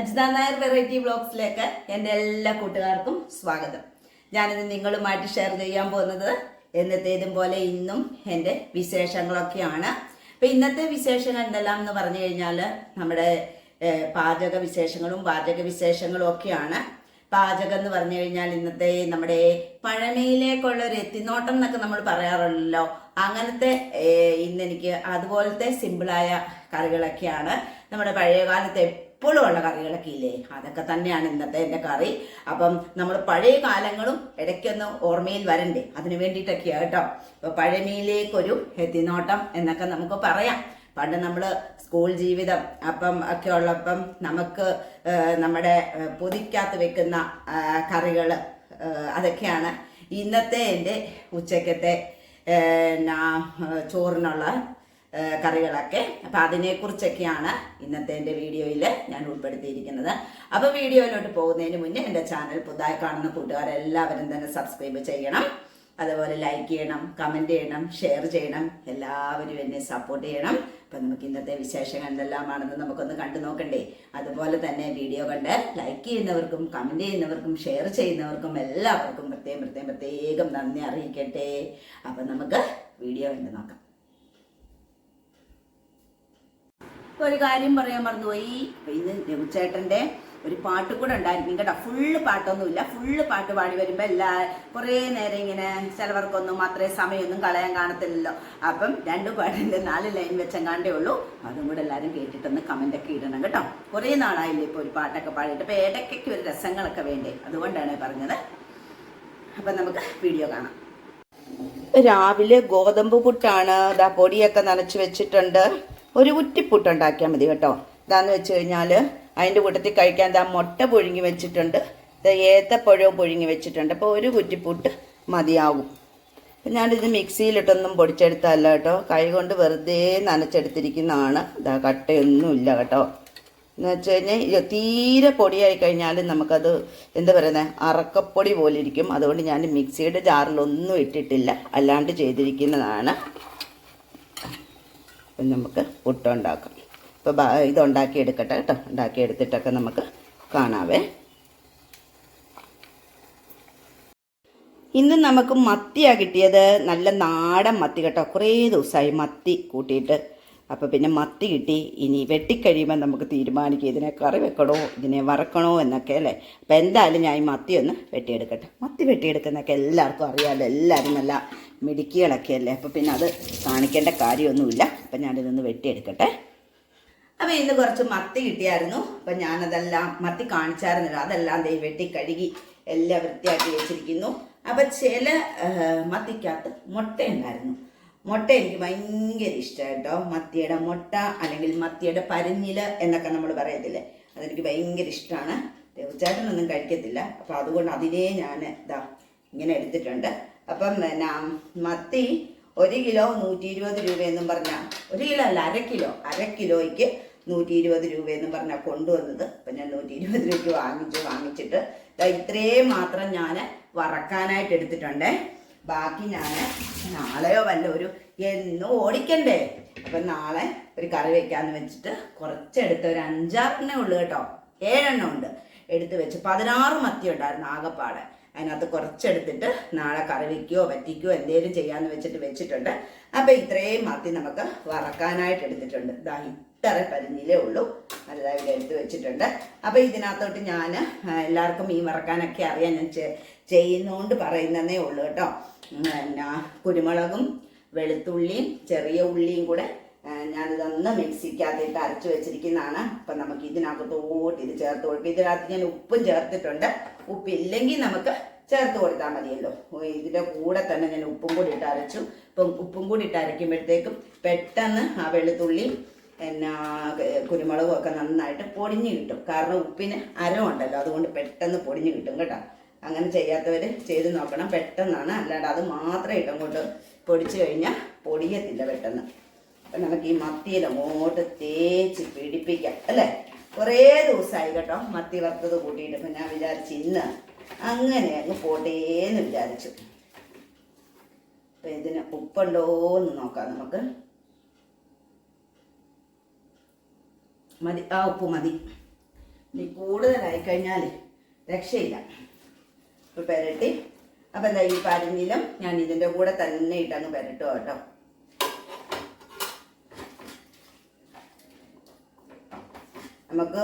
Ajitha Nair variety ബ്ലോഗ്സിലേക്ക് എന്റെ എല്ലാ കൂട്ടുകാർക്കും സ്വാഗതം. ഞാനിത് നിങ്ങളുമായിട്ട് ഷെയർ ചെയ്യാൻ പോകുന്നത് എന്നത്തേതും പോലെ ഇന്നും എന്റെ വിശേഷങ്ങളൊക്കെയാണ്. അപ്പം ഇന്നത്തെ വിശേഷങ്ങൾ എന്തെല്ലാം എന്ന് പറഞ്ഞു കഴിഞ്ഞാൽ നമ്മുടെ പാചക വിശേഷങ്ങളും പാചക വിശേഷങ്ങളും ഒക്കെയാണ്. പാചകം എന്ന് പറഞ്ഞു കഴിഞ്ഞാൽ ഇന്നത്തെ നമ്മുടെ പഴമയിലേക്കുള്ള ഒരു എത്തിനോട്ടം എന്നൊക്കെ നമ്മൾ പറയാറുണ്ടല്ലോ. അങ്ങനത്തെ ഇന്നെനിക്ക് അതുപോലത്തെ സിമ്പിളായ കറികളൊക്കെയാണ് നമ്മുടെ പഴയ കാലത്ത് എപ്പോഴും ഉള്ള കറികളൊക്കെ ഇല്ലേ? അതൊക്കെ തന്നെയാണ് ഇന്നത്തെ എന്റെ കറി. അപ്പം നമ്മൾ പഴയ കാലങ്ങളും ഇടയ്ക്കൊന്ന് ഓർമ്മയിൽ വരണ്ടേ? അതിന് വേണ്ടിയിട്ടൊക്കെയാണ് കേട്ടോ. ഇപ്പൊ പഴമയിലേക്കൊരു എത്തിനോട്ടം എന്നൊക്കെ നമുക്ക് പറയാം. പണ്ട് നമ്മൾ സ്കൂൾ ജീവിതം അപ്പം ഒക്കെ ഉള്ളപ്പം നമുക്ക് നമ്മുടെ പൊതിക്കകത്ത് വെക്കുന്ന കറികൾ അതൊക്കെയാണ് ഇന്നത്തെ എന്റെ ഉച്ചക്കത്തെ ചോറിനുള്ള കറികളൊക്കെ. അപ്പം അതിനെക്കുറിച്ചൊക്കെയാണ് ഇന്നത്തെ എന്റെ വീഡിയോയിൽ ഞാൻ ഉൾപ്പെടുത്തിയിരിക്കുന്നത്. അപ്പോൾ വീഡിയോയിലോട്ട് പോകുന്നതിന് മുന്നേ എന്റെ ചാനൽ പുതുതായി കാണുന്ന കൂട്ടുകാരെല്ലാവരും തന്നെ സബ്സ്ക്രൈബ് ചെയ്യണം. അതുപോലെ ലൈക്ക് ചെയ്യണം കമന്റ് ചെയ്യണം ഷെയർ ചെയ്യണം. എല്ലാവരും എന്നെ സപ്പോർട്ട് ചെയ്യണം. അപ്പം നമുക്ക് ഇന്നത്തെ വിശേഷങ്ങൾ എന്തെല്ലാമാണെന്ന് നമുക്കൊന്ന് കണ്ടു നോക്കണ്ടേ. അതുപോലെ തന്നെ വീഡിയോ കണ്ട് ലൈക്ക് ചെയ്യുന്നവർക്കും കമന്റ് ചെയ്യുന്നവർക്കും ഷെയർ ചെയ്യുന്നവർക്കും എല്ലാവർക്കും പ്രത്യേകം പ്രത്യേകം പ്രത്യേകം നന്ദി അറിയിക്കട്ടെ. അപ്പം നമുക്ക് വീഡിയോ കണ്ട് നോക്കാം. ഒരു കാര്യം പറയാൻ മറന്നുപോയി. ഇത് രഘുചേട്ടന്റെ ഒരു പാട്ട് കൂടെ ഉണ്ടായിരിക്കും. കേട്ടോ ഫുള്ള് പാട്ടൊന്നുമില്ല. ഫുള്ള് പാട്ട് പാടി വരുമ്പോൾ എല്ലാ കുറേ നേരം ഇങ്ങനെ ചിലവർക്കൊന്നും അത്രയും സമയമൊന്നും കളയാൻ കാണത്തില്ലല്ലോ. അപ്പം രണ്ട് പാട്ടിന്റെ നാല് ലൈൻ വെച്ചെങ്ങാണ്ടേ ഉള്ളൂ. അതും കൂടെ എല്ലാവരും കേട്ടിട്ടൊന്ന് ഒക്കെ ഇടണം കേട്ടോ. കുറേ നാളായില്ലേ ഇപ്പോൾ ഒരു പാട്ടൊക്കെ പാടിയിട്ട്. അപ്പോൾ ഇടയ്ക്കൊക്കെ ഒരു രസങ്ങളൊക്കെ വേണ്ടേ? അതുകൊണ്ടാണ് പറഞ്ഞത്. അപ്പം നമുക്ക് വീഡിയോ കാണാം. രാവിലെ ഗോതമ്പ് പുട്ടാണ്. ദാ പൊടിയൊക്കെ നനച്ച് വെച്ചിട്ടുണ്ട്. ഒരു കുറ്റിപ്പുട്ട് ഉണ്ടാക്കിയാൽ മതി കേട്ടോ. ഇതാന്ന് വെച്ച് കഴിഞ്ഞാൽ അതിന്റെ കൂട്ടത്തിൽ കഴിക്കാൻ ഇതാ മുട്ട പുഴുങ്ങി വെച്ചിട്ടുണ്ട്. ഏത്തപ്പഴവും പുഴുങ്ങി വെച്ചിട്ടുണ്ട്. അപ്പോൾ ഒരു കുറ്റിപ്പുട്ട് മതിയാകും. അപ്പം ഞാനിത് മിക്സിയിലിട്ടൊന്നും പൊടിച്ചെടുത്തല്ല കേട്ടോ. കൈ കൊണ്ട് വെറുതെ നനച്ചെടുത്തിരിക്കുന്നതാണ്. ഇതാ കട്ടയൊന്നുമില്ല കേട്ടോ. എന്ന് വെച്ച് കഴിഞ്ഞാൽ തീരെ പൊടിയായി കഴിഞ്ഞാൽ നമുക്കത് എന്താ പറയുന്നത് അറക്കപ്പൊടി പോലെ ഇരിക്കും. അതുകൊണ്ട് ഞാൻ മിക്സിയുടെ ജാറിലൊന്നും ഇട്ടിട്ടില്ല. അല്ലാണ്ട് ചെയ്തിരിക്കുന്നതാണ്. നമുക്ക് പുട്ടുണ്ടാക്കാം. ഇപ്പോൾ ഇത് ഉണ്ടാക്കിയെടുക്കട്ടെ കേട്ടോ. ഉണ്ടാക്കിയെടുത്തിട്ടൊക്കെ നമുക്ക് കാണാവേ. ഇന്ന് നമുക്ക് മത്തിയാണ് കിട്ടിയത്. നല്ല നാടൻ മത്തി കേട്ടോ. കുറേ ദിവസമായി മത്തി കൂട്ടിയിട്ട്. അപ്പോൾ പിന്നെ മത്തി കിട്ടി. ഇനി വെട്ടിക്കഴിയുമ്പോൾ നമുക്ക് തീരുമാനിക്കും. ഇതിനെ കറി വെക്കണോ? ഇതിനെ വറക്കണോ? എന്നൊക്കെ അല്ലേ? അപ്പോൾ എന്തായാലും ഞാൻ ഈ മത്തി ഒന്ന് വെട്ടിയെടുക്കട്ടെ. മത്തി വെട്ടിയെടുക്കുന്നൊക്കെ എല്ലാവർക്കും അറിയാമല്ലോ. എല്ലാവരും നല്ല മിടുക്കികളൊക്കെ അല്ലേ അപ്പോൾ പിന്നെ അത് കാണിക്കേണ്ട കാര്യമൊന്നുമില്ല. അപ്പം ഞാനിതൊന്ന് വെട്ടിയെടുക്കട്ടെ. അപ്പോൾ ഇന്ന് കുറച്ച് മത്തി കിട്ടിയായിരുന്നു. അപ്പം ഞാനതെല്ലാം മത്തി കാണിച്ചായിരുന്നല്ലോ അതെല്ലാം ദൈവം വെട്ടി കഴുകി എല്ലാം വൃത്തിയാക്കി വെച്ചിരിക്കുന്നു. അപ്പം ചില മത്തിക്കകത്ത് മുട്ട ഉണ്ടായിരുന്നു. മുട്ട എനിക്ക് ഭയങ്കര ഇഷ്ടമാണ് കേട്ടോ. മത്തിയുടെ മുട്ട അല്ലെങ്കിൽ മത്തിയുടെ പരിഞ്ഞിൽ എന്നൊക്കെ നമ്മൾ പറയത്തില്ലേ? അതെനിക്ക് ഭയങ്കര ഇഷ്ടമാണ്. ദേവചേട്ടനൊന്നും കഴിക്കത്തില്ല. അപ്പം അതുകൊണ്ട് അതിനെ ഞാൻ ഇതാ ഇങ്ങനെ എടുത്തിട്ടുണ്ട്. അപ്പം പിന്നെ മത്തി ഒരു കിലോ നൂറ്റി ഇരുപത് രൂപയെന്നും പറഞ്ഞാൽ ഒരു കിലോ അല്ല അര കിലോ അര കിലോയ്ക്ക് നൂറ്റി ഇരുപത് രൂപയെന്നും പറഞ്ഞാൽ കൊണ്ടുവന്നത്. ഞാൻ നൂറ്റി ഇരുപത് രൂപയ്ക്ക് വാങ്ങിച്ചു വാങ്ങിച്ചിട്ട് ഇത്രയും മാത്രം ഞാൻ വറക്കാനായിട്ട് എടുത്തിട്ടുണ്ട്. ബാക്കി ഞാൻ നാളെയോ വല്ല ഒരു എന്നും ഓടിക്കണ്ടേ. അപ്പം നാളെ ഒരു കറി വെക്കാമെന്ന് വെച്ചിട്ട് കുറച്ചെടുത്ത് ഒരു അഞ്ചാറെണ്ണേ ഉള്ളൂ കേട്ടോ. ഏഴെണ്ണം ഉണ്ട്. എടുത്ത് വെച്ച് പതിനാറ് മത്തി ഉണ്ടായിരുന്നു ആകപ്പാടെ. അതിനകത്ത് കുറച്ചെടുത്തിട്ട് നാളെ കറി വയ്ക്കുകയോ എന്തേലും എന്തെങ്കിലും ചെയ്യാന്ന് വെച്ചിട്ട് വെച്ചിട്ടുണ്ട്. അപ്പം ഇത്രയും മത്തി നമുക്ക് വറക്കാനായിട്ട് എടുത്തിട്ടുണ്ട്. ഇതാ ഇത്ര പരിഞ്ഞിലേ ഉള്ളൂ. നല്ലതായി എടുത്ത് വെച്ചിട്ടുണ്ട്. അപ്പം ഇതിനകത്തോട്ട് ഞാൻ എല്ലാവർക്കും മീൻ വറക്കാനൊക്കെ അറിയാൻ ഞാൻ ചെയ്യുന്നതുകൊണ്ട് പറയുന്നതേ ഉള്ളൂ കേട്ടോ. പിന്നെ കുരുമുളകും വെളുത്തുള്ളിയും ചെറിയ ഉള്ളിയും കൂടെ ഞാനിതൊന്ന് മിക്സിക്കകത്തിട്ട് അരച്ച് വെച്ചിരിക്കുന്നതാണ്. അപ്പം നമുക്ക് ഇതിനകത്തോട്ട് ഇത് ചേർത്ത് കൊടുക്കും. ഇതിനകത്ത് ഞാൻ ഉപ്പും ചേർത്തിട്ടുണ്ട്. ഉപ്പില്ലെങ്കിൽ നമുക്ക് ചേർത്ത് കൊടുത്താൽ മതിയല്ലോ. ഇതിന്റെ കൂടെ തന്നെ ഞാൻ ഉപ്പും കൂടി ഇട്ട് അരച്ചു. ഇപ്പം ഉപ്പും കൂടി ഇട്ട് അരയ്ക്കുമ്പോഴത്തേക്കും പെട്ടെന്ന് ആ വെളുത്തുള്ളിയും എന്നാ കുരുമുളകും ഒക്കെ നന്നായിട്ട് പൊടിഞ്ഞു കിട്ടും. കാരണം ഉപ്പിന് അരമുണ്ടല്ലോ അതുകൊണ്ട് പെട്ടെന്ന് പൊടിഞ്ഞു കിട്ടും കേട്ടോ. അങ്ങനെ ചെയ്യാത്തവർ ചെയ്ത് നോക്കണം. പെട്ടെന്നാണ് അല്ലാണ്ട് അത് മാത്രം ഇടം കൊണ്ട് പൊടിച്ചു കഴിഞ്ഞാൽ പൊടിയത്തില്ല പെട്ടെന്ന്. അപ്പം നമുക്ക് ഈ മത്തിയിൽ അങ്ങോട്ട് തേച്ച് പിടിപ്പിക്കാം അല്ലേ? കുറേ ദിവസമായി കേട്ടോ മത്തി വറുത്തത് കൂട്ടിയിട്ട് അപ്പം ഞാൻ വിചാരിച്ചു ഇന്ന് അങ്ങനെ അങ്ങ് പോട്ടേന്ന് വിചാരിച്ചു. അപ്പം ഇതിന് ഉപ്പുണ്ടോ എന്ന് നോക്കാം നമുക്ക്. മതി ആ ഉപ്പ് മതി. ഇനി കൂടുതലായി കഴിഞ്ഞാൽ രക്ഷയില്ല. ഇപ്പൊ പെരട്ടി. അപ്പം എന്താ ഈ പരിഞ്ഞിലും ഞാൻ ഇതിന്റെ കൂടെ തന്നെ ഇട്ടങ്ങ് പെരട്ടോ കേട്ടോ. നമുക്ക്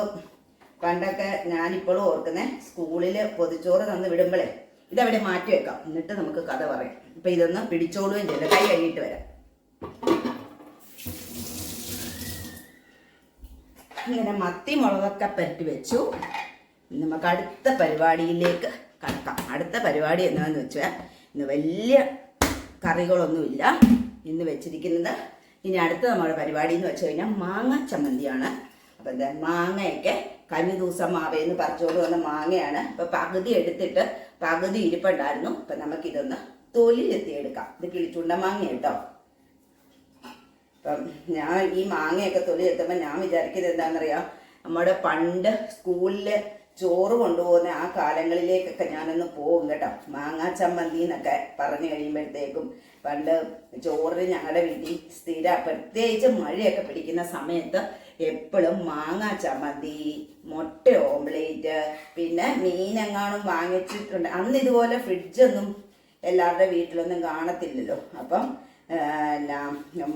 പണ്ടൊക്കെ ഞാനിപ്പോഴും ഓർക്കുന്നേ സ്കൂളിൽ പൊതിച്ചോറ് തന്ന് വിടുമ്പോഴേ ഇതവിടെ മാറ്റി വെക്കാം. എന്നിട്ട് നമുക്ക് കഥ പറയാം. ഇപ്പൊ ഇതൊന്ന് പിടിച്ചോളുകയും ചെയ്ത്. കൈ കഴുകിയിട്ട് വരാം. ഇങ്ങനെ മത്തി മുളകൊക്കെ പരട്ടി വെച്ചു. നമുക്ക് അടുത്ത പരിപാടിയിലേക്ക് കടക്കാം. അടുത്ത പരിപാടി എന്താണെന്ന് വെച്ചാൽ ഇന്ന് വലിയ കറികളൊന്നുമില്ല. ഇന്ന് വെച്ചിരിക്കുന്നത് ഇനി അടുത്ത നമ്മുടെ പരിപാടി എന്ന് വെച്ച് കഴിഞ്ഞാൽ മാങ്ങ ചമ്മന്തിയാണ്. അപ്പം എന്താ മാങ്ങയൊക്കെ കഴിഞ്ഞ ദിവസം മാവേന്ന് പറിച്ചുകൊണ്ട് വന്ന മാങ്ങയാണ്. ഇപ്പം പകുതി എടുത്തിട്ട് പകുതി ഇരിപ്പുണ്ടായിരുന്നു. അപ്പം നമുക്കിതൊന്ന് തൊലിയെത്തിയെടുക്കാം ഇത് കിളിച്ചുണ്ട മാങ്ങ കേട്ടോ. അപ്പം ഞാൻ ഈ മാങ്ങയൊക്കെ തൊലി എത്തുമ്പോൾ ഞാൻ വിചാരിക്കുന്നത് എന്താണെന്നറിയാം? നമ്മുടെ പണ്ട് സ്കൂളിൽ ചോറ് കൊണ്ടുപോകുന്ന ആ കാലങ്ങളിലേക്കൊക്കെ ഞാനൊന്ന് പോകും കേട്ടോ. മാങ്ങാ ചമ്മന്തി എന്നൊക്കെ പറഞ്ഞു കഴിയുമ്പോഴത്തേക്കും പണ്ട് ചോറിന് ഞങ്ങളുടെ വീട്ടിൽ സ്ഥിര പ്രത്യേകിച്ച് മഴയൊക്കെ പിടിക്കുന്ന സമയത്ത് എപ്പോഴും മാങ്ങ ചമ്മന്തി മുട്ട ഓംലേറ്റ് പിന്നെ മീനെങ്ങാനും വാങ്ങിച്ചിട്ടുണ്ട്. അന്ന് ഇതുപോലെ ഫ്രിഡ്ജൊന്നും എല്ലാവരുടെ വീട്ടിലൊന്നും കാണത്തില്ലല്ലോ. അപ്പം എന്നാ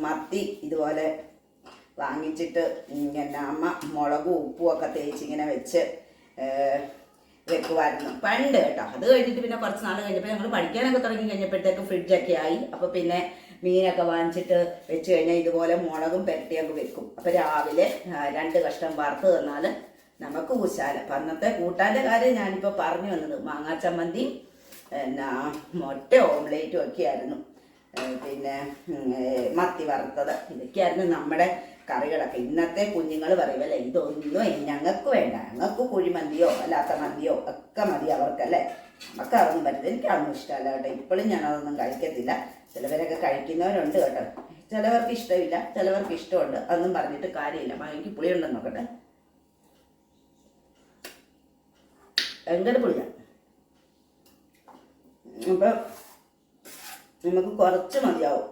മത്തി ഇതുപോലെ വാങ്ങിച്ചിട്ട് എന്നാ അമ്മ മുളകും ഉപ്പും ഒക്കെ തേച്ച് ഇങ്ങനെ വെച്ച് വെക്കുമായിരുന്നു. പണ്ട് കേട്ടോ. അത് കഴിഞ്ഞിട്ട് പിന്നെ കുറച്ച് നാൾ കഴിഞ്ഞപ്പോൾ ഞങ്ങൾ പഠിക്കാനൊക്കെ തുടങ്ങി കഴിഞ്ഞപ്പോഴത്തേക്ക് ഫ്രിഡ്ജൊക്കെ ആയി. അപ്പോൾ പിന്നെ മീനൊക്കെ വാങ്ങിച്ചിട്ട് വെച്ച് കഴിഞ്ഞാൽ ഇതുപോലെ മുളകും പെരട്ടിയൊക്കെ വെക്കും. അപ്പോൾ രാവിലെ രണ്ട് കഷ്ണം വറുത്ത് തന്നാൽ നമുക്ക് കുശാല. അപ്പം അന്നത്തെ കൂട്ടാന്റെ കാര്യം ഞാനിപ്പോൾ പറഞ്ഞു വന്നത്. മാങ്ങാ ചമ്മന്തിയും എന്നാ മുട്ട ഓംലേറ്റും ഒക്കെ ആയിരുന്നു പിന്നെ മത്തി വറുത്തത്. ഇതൊക്കെയായിരുന്നു നമ്മുടെ കറികളൊക്കെ. ഇന്നത്തെ കുഞ്ഞുങ്ങൾ പറയുമല്ലേ ഇതൊന്നും ഞങ്ങൾക്ക് വേണ്ട. ഞങ്ങൾക്ക് കുഴിമന്തിയോ അല്ലാത്ത മന്തിയോ ഒക്കെ മതി അവർക്കല്ലേ നമുക്ക് അതൊന്നും പറ്റില്ല എനിക്ക് അതൊന്നും ഇഷ്ടമല്ല കേട്ടോ. ഇപ്പോഴും ഞാൻ അതൊന്നും കഴിക്കത്തില്ല. ചിലവരൊക്കെ കഴിക്കുന്നവരുണ്ട് കേട്ടോ. ചിലവർക്ക് ഇഷ്ടമില്ല ചിലവർക്ക് ഇഷ്ടമുണ്ട്. അതൊന്നും പറഞ്ഞിട്ട് കാര്യമില്ല. എനിക്ക് പുളിയുണ്ടെന്ന് നോക്കട്ടെ. ഭയങ്കര പുളിയാണ് അപ്പം നമുക്ക് കുറച്ച് മതിയാവും.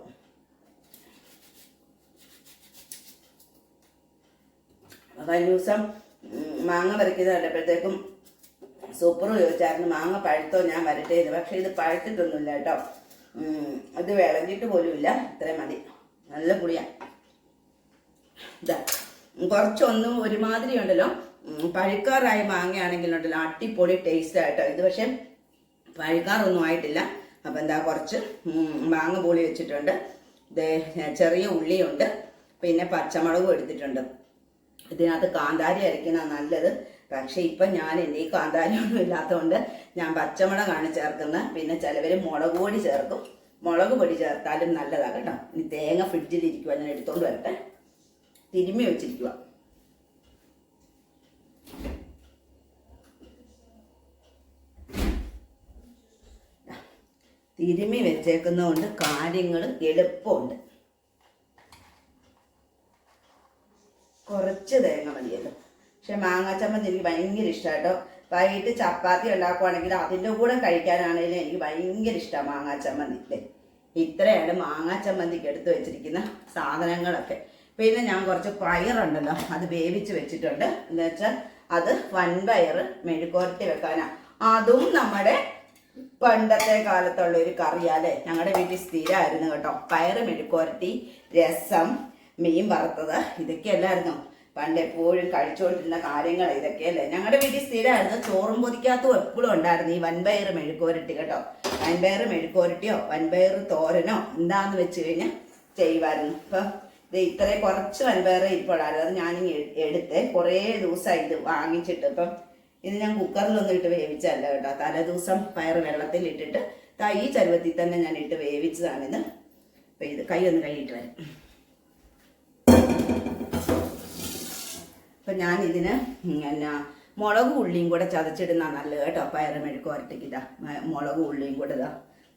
കഴിഞ്ഞ ദിവസം മാങ്ങ വരയ്ക്കുന്ന കണ്ടപ്പോഴത്തേക്കും സൂപ്പർ ചോദിച്ചായിരുന്നു മാങ്ങ പഴുത്തോ ഞാൻ വരട്ടേന്ന്. പക്ഷേ ഇത് പഴുത്തിട്ടൊന്നുമില്ല കേട്ടോ. ഇത് വിളഞ്ഞിട്ട് പോലുമില്ല ഇത്രയും മതി. നല്ല പുളിയാണ് ഇതാ. കുറച്ചൊന്നും ഒരുമാതിരി ഉണ്ടല്ലോ. പഴുക്കാറായി മാങ്ങയാണെങ്കിലുണ്ടല്ലോ അടിപൊളി ടേസ്റ്റ് ആയിട്ടോ ഇത്. പക്ഷെ പഴുക്കാറൊന്നും ആയിട്ടില്ല. അപ്പം എന്താ കുറച്ച് മാങ്ങ പൊളി വെച്ചിട്ടുണ്ട്. ചെറിയ ഉള്ളിയുണ്ട്. പിന്നെ പച്ചമുളകും എടുത്തിട്ടുണ്ട്. ഇതിനകത്ത് കാന്താരി അരയ്ക്കുന്ന നല്ലത്. പക്ഷെ ഇപ്പം ഞാൻ എന്റെ ഈ കാന്താരി ഒന്നും ഇല്ലാത്തതുകൊണ്ട് ഞാൻ പച്ചമുളകാണ് ചേർക്കുന്നത് പിന്നെ ചിലവർ മുളക് പൊടി ചേർക്കും. മുളക് പൊടി ചേർത്താലും നല്ലതാണ് കേട്ടോ. ഇനി തേങ്ങ ഫ്രിഡ്ജിലിരിക്കുക ഞാൻ എടുത്തോണ്ട് വരട്ടെ. തിരുമ്മി വെച്ചിരിക്കുക തിരുമ്മി വെച്ചേക്കുന്നതുകൊണ്ട് കാര്യങ്ങൾ എളുപ്പമുണ്ട്. കുറച്ച് തേങ്ങ മതിയല്ലോ. പക്ഷെ മാങ്ങാച്ചമ്മന്തി എനിക്ക് ഭയങ്കര ഇഷ്ടമാട്ടോ വൈകിട്ട് ചപ്പാത്തി ഉണ്ടാക്കുവാണെങ്കിൽ അതിന്റെ കൂടെ കഴിക്കാനാണെങ്കിലും എനിക്ക് ഭയങ്കര ഇഷ്ടമാണ് മാങ്ങാച്ചമ്മന്തി ഇത്രയാണ് മാങ്ങാച്ചമ്മന്തിക്ക് എടുത്ത് വെച്ചിരിക്കുന്ന സാധനങ്ങളൊക്കെ. പിന്നെ ഞാൻ കുറച്ച് പയറുണ്ടല്ലോ അത് വേവിച്ച് വെച്ചിട്ടുണ്ട്. എന്ന് വെച്ചാൽ അത് വൻപയർ മെഴുക്കോരട്ടി വെക്കാനാണ് അതും നമ്മുടെ പണ്ടത്തെ കാലത്തുള്ള ഒരു കറിയാലേ ഞങ്ങളുടെ വീട്ടിൽ സ്ഥിരമായിരുന്നു കേട്ടോ. പയർ മെഴുക്കോരട്ടി രസം മീൻ വറുത്തത്. ഇതൊക്കെയല്ലായിരുന്നു പണ്ട് എപ്പോഴും കഴിച്ചുകൊണ്ടിരുന്ന കാര്യങ്ങൾ ഇതൊക്കെയല്ലേ ഞങ്ങളുടെ വീട്ടിൽ സ്ഥിരമായിരുന്നു ചോറും പൊതിക്കാത്തും എപ്പോഴും ഉണ്ടായിരുന്നു. ഈ വൻപയർ മെഴുക്കുരട്ടി കേട്ടോ. വൻപയർ മെഴുക്കുരട്ടിയോ വൻപയർ തോരനോ എന്താന്ന് വെച്ച് കഴിഞ്ഞാൽ ചെയ്യുമായിരുന്നു ഇപ്പം ഇത് ഇത്രയും കുറച്ച് വൻപയർ ഇപ്പോഴായിരുന്നു അത് ഞാനിങ്ങ് എടുത്ത് കുറേ ദിവസമായി ഇത് വാങ്ങിച്ചിട്ട് ഇപ്പം ഇത് ഞാൻ കുക്കറിലൊന്നും ഇട്ട് വേവിച്ചതല്ല കേട്ടോ. തലേ ദിവസം പയർ വെള്ളത്തിൽ ഇട്ടിട്ട് ഈ ചരുവത്തിൽ തന്നെ ഞാൻ ഇട്ട് വേവിച്ചതാണിത്. അപ്പം ഇത് കൈ ഒന്ന് കൈയിട്ട് വരാം. അപ്പം ഇതിന് എന്നാ മുളകും ഉള്ളിയും കൂടെ ചതച്ചിടുന്ന നല്ലത് കേട്ടോ. പയറ് മെഴുക്ക് വരട്ടിക്ക് മുളക് ഉള്ളിയും കൂടെ ഇതാ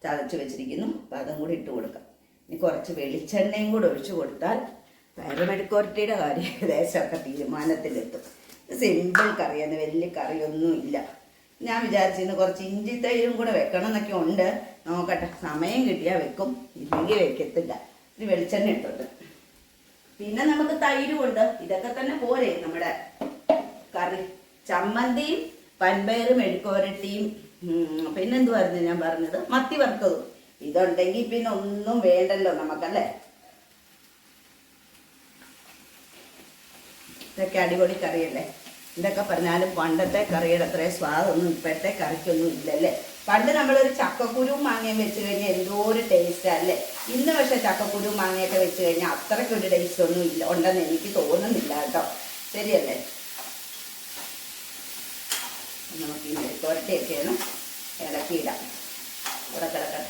ചതച്ച് വെച്ചിരിക്കുന്നു. അപ്പം അതും കൂടി ഇട്ട് കൊടുക്കാം. ഇനി കുറച്ച് വെളിച്ചെണ്ണയും കൂടെ ഒഴിച്ചു കൊടുത്താൽ പയറ് മെഴുക്ക് വരട്ടിയുടെ കാര്യം ഏകദേശമൊക്കെ തീരുമാനത്തിലെത്തും. സിമ്പിൾ കറിയാണ് വലിയ കറിയൊന്നും ഇല്ല. ഞാൻ വിചാരിച്ചിരുന്നു കുറച്ച് ഇഞ്ചി തൈരും കൂടെ വെക്കണം എന്നൊക്കെ ഉണ്ട്. നോക്കട്ടെ സമയം കിട്ടിയാൽ വെക്കും. ഇല്ലെങ്കിൽ വെക്കത്തില്ല. ഇത് വെളിച്ചെണ്ണ ഇട്ടുണ്ട് പിന്നെ നമുക്ക് തൈരും ഉണ്ട് ഇതൊക്കെ തന്നെ പോരെ നമ്മുടെ കറി. ചമ്മന്തിയും പൻപയറും മെഴുക്കുവരട്ടിയും പിന്നെന്തുവായിരുന്നു ഞാൻ പറഞ്ഞത്? മത്തി വറുത്തതും ഇതുണ്ടെങ്കിൽ പിന്നെ ഒന്നും വേണ്ടല്ലോ നമുക്കല്ലേ? ഇതൊക്കെ അടിപൊളി കറിയല്ലേ? ഇതൊക്കെ പറഞ്ഞാലും പണ്ടത്തെ കറിയുടെ അത്രയും സ്വാദൊന്നും ഇപ്പോഴത്തെ കറിക്കൊന്നും ഇല്ലല്ലേ? പണ്ട് നമ്മളൊരു ചക്കക്കുരുവും മാങ്ങയും വെച്ച് കഴിഞ്ഞാൽ എന്തോ ഒരു ടേസ്റ്റ് അല്ലേ? ഇന്ന് പക്ഷെ ചക്കക്കുരുവും മാങ്ങയൊക്കെ വെച്ച് കഴിഞ്ഞാൽ അത്രയ്ക്കൊരു ടേസ്റ്റ് ഒന്നും ഇല്ല ഉണ്ടെന്ന് എനിക്ക് തോന്നുന്നില്ല കേട്ടോ. ശരിയല്ലേ? നമുക്ക് ഈ മെഴുക്കുവരട്ടിയൊക്കെയാണ് ഇളക്കിയിടാം. ഇവിടെ കിടക്കട്ടെ.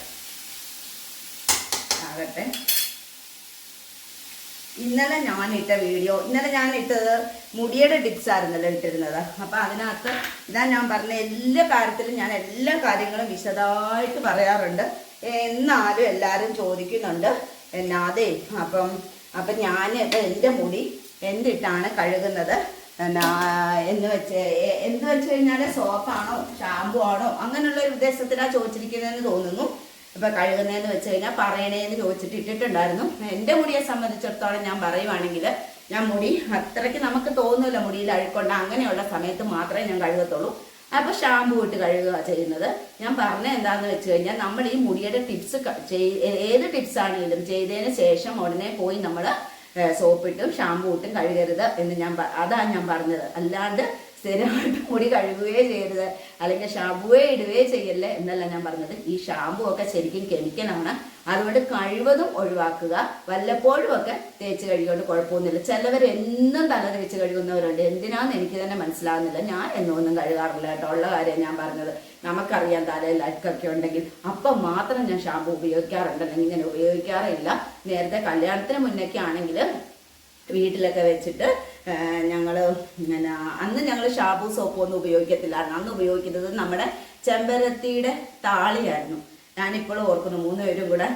ആകട്ടെ. ഇന്നലെ ഞാൻ ഇട്ട വീഡിയോ ഇന്നലെ ഞാൻ ഇട്ടത് മുടിയുടെ ടിപ്സ് ആയിരുന്നല്ലോ ഇട്ടിരുന്നത്. അപ്പോൾ അതിനകത്ത് ഇതാ ഞാൻ പറഞ്ഞ എല്ലാ കാര്യത്തിലും ഞാൻ എല്ലാ കാര്യങ്ങളും വിശദമായിട്ട് പറയാറുണ്ട്. എന്നാലും എല്ലാവരും ചോദിക്കുന്നുണ്ട്. എന്നാ അതെ അപ്പം അപ്പം ഞാൻ എന്റെ മുടി എന്തിട്ടാണ് കഴുകുന്നത്? എന്നാ എന്ന് വെച്ച് എന്ന് വെച്ച് കഴിഞ്ഞാൽ സോപ്പാണോ ഷാമ്പു ആണോ അങ്ങനെയുള്ള ഒരു ഉദ്ദേശത്തിലാണ് ചോദിച്ചിരിക്കുന്നതെന്ന് തോന്നുന്നു. ഇപ്പൊ കഴുകുന്നതെന്ന് വെച്ച് കഴിഞ്ഞാൽ പറയണേന്ന് ചോദിച്ചിട്ട് ഇട്ടിട്ടുണ്ടായിരുന്നു. എന്റെ മുടിയെ സംബന്ധിച്ചിടത്തോളം ഞാൻ പറയുവാണെങ്കിൽ ഞാൻ മുടി അത്രയ്ക്ക് നമുക്ക് തോന്നില്ല മുടിയിൽ അഴുക്കൊണ്ട്. അങ്ങനെയുള്ള സമയത്ത് മാത്രമേ ഞാൻ കഴുകത്തുള്ളൂ. അപ്പൊ ഷാമ്പു ഇട്ട് കഴുകുക ചെയ്യുന്നത്. ഞാൻ പറഞ്ഞ എന്താന്ന് വെച്ച് കഴിഞ്ഞാൽ നമ്മൾ ഈ മുടിയുടെ ടിപ്സ് ഏത് ടിപ്സ് ആണെങ്കിലും ചെയ്തതിന് ശേഷം ഉടനെ പോയി നമ്മൾ സോപ്പിട്ടും ഷാമ്പു ഇട്ടും കഴുകരുത് എന്ന് ഞാൻ അതാണ് ഞാൻ പറഞ്ഞത്. അല്ലാണ്ട് സ്ഥിരമായിട്ട് മുടി കഴുകുകയേ ചെയ്യരുത്. അല്ലെങ്കിൽ ഷാമ്പുവേ ഇടുകയേ ചെയ്യല്ലേ എന്നല്ല ഞാൻ പറഞ്ഞത്. ഈ ഷാമ്പു ഒക്കെ ശരിക്കും കെമിക്കലാണ് അതുകൊണ്ട് കഴിവതും ഒഴിവാക്കുക. വല്ലപ്പോഴും ഒക്കെ തേച്ച് കഴുകിയോണ്ട് കുഴപ്പമൊന്നുമില്ല. ചിലവർ എന്നും തല തേച്ച് കഴുകുന്നവരുണ്ട്. എന്തിനാന്ന് എനിക്ക് തന്നെ മനസ്സിലാകുന്നില്ല ഞാൻ എന്നൊന്നും കഴുകാറില്ല കേട്ടോ. ഉള്ള കാര്യം ഞാൻ പറഞ്ഞത്. നമുക്കറിയാം തലയിൽ അഴുക്കൊക്കെ ഉണ്ടെങ്കിൽ അപ്പം മാത്രം ഞാൻ ഷാമ്പു ഉപയോഗിക്കാറുണ്ട്. അല്ലെങ്കിൽ ഇങ്ങനെ ഉപയോഗിക്കാറില്ല നേരത്തെ കല്യാണത്തിന് മുന്നൊക്കെ ആണെങ്കിൽ വീട്ടിലൊക്കെ വെച്ചിട്ട് ഞങ്ങൾ പിന്നെ അന്ന് ഞങ്ങൾ ഷാമ്പൂ സോപ്പ് ഒന്നും ഉപയോഗിക്കത്തില്ലായിരുന്നു. അന്ന് ഉപയോഗിക്കുന്നത് നമ്മുടെ ചെമ്പരത്തിയുടെ താളിയായിരുന്നു. ഞാനിപ്പോഴും ഓർക്കുന്നു മൂന്ന് പേരും കൂടെ